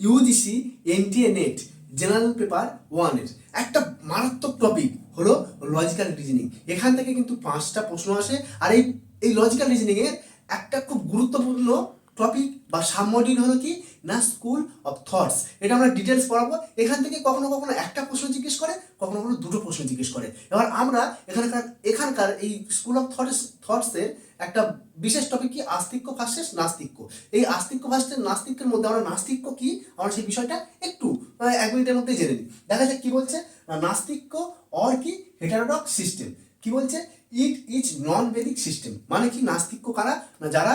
UGC NTA NET general paper ওয়ানের একটা মারাত্মক টপিক হলো লজিক্যাল রিজনিং এখান থেকে কিন্তু পাঁচটা প্রশ্ন আসে। আর এই এই লজিক্যাল রিজনিংয়ের একটা খুব গুরুত্বপূর্ণ টপিক বা সাবমডিউল হলো কি? না স্কুল অফ থটস এটা আমরা ডিটেলস পড়াবো। এখান থেকে কখনো কখনো একটা প্রশ্ন জিজ্ঞেস করে, কখনো কখনো দুটো প্রশ্ন জিজ্ঞেস করে। এবার আমরা এখানকার এখানকার এই স্কুল অফ থটস থটসের একটা বিশেষ টপিক কি? আস্তিক্য ভার্সেস নাস্তিক্য। এই আস্তিক্য ভার্সেস নাস্তিক্যের মধ্যে আমরা নাস্তিক্য কি? আমরা সেই বিষয়টা একটু এক মিনিটের মধ্যে জেনে নিই। দেখা যাক কি বলছে? নাস্তিক্য অর কি? হেটারোডক্স সিস্টেম কি বলছে? ইট ইজ নন বেদিক সিস্টেম মানে কি নাস্তিক্য কারা? না যারা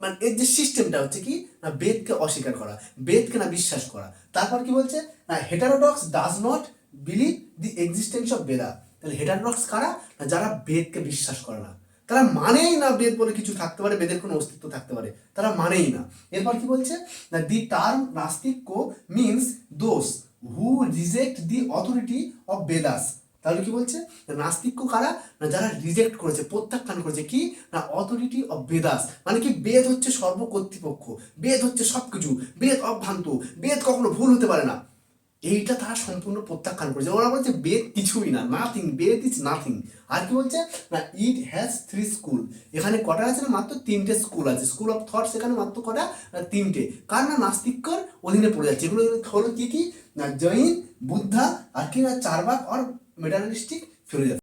মানে এর যে সিস্টেমটা হচ্ছে কি, না বেদকে অস্বীকার করা, বেদকে না বিশ্বাস করা। তারপর কি বলছে? না heterodox does not believe the existence of Veda তাহলে হেটারোডক্স কারা? না, যারা বেদকে বিশ্বাস করে না। তারা মানেই না বেদ বলে কিছু থাকতে পারে, বেদের কোনো অস্তিত্ব থাকতে পারে। তারা মানেই না। এরপর কি বলছে? না the term nastikya means those who reject the authority of Vedas তাহলে কি বলছে? নাস্তিক্য কারা? না যারা রিজেক্ট করেছে, প্রত্যাখ্যান করেছে কি? না অথরিটি অফ বেদাস মানে কি বেদ হচ্ছে সর্ব কর্তৃপক্ষ বেদ হচ্ছে সবকিছু। বেদ অভ্রান্ত। বেদ কখনো ভুল হতে পারে না। এইটা তারা সম্পূর্ণ প্রত্যাখ্যান করেছে। ওরা বলছে, বেদ কিছুই না নাথিং বেদ ইজ নাথিং আর কি বলছে? না ইট হ্যাজ থ্রি স্কুল এখানে কটা আছে না? মাত্র তিনটে স্কুল আছে। স্কুল অফ থটস এখানে মাত্র কটা? তিনটে। কার না? নাস্তিকর অধীনে পড়ে যাচ্ছে। এগুলো হলো কি কি? না, জৈন, বুদ্ধা, আর কি না, চারবাক আর মেটারিস্টিক ফিলোজফি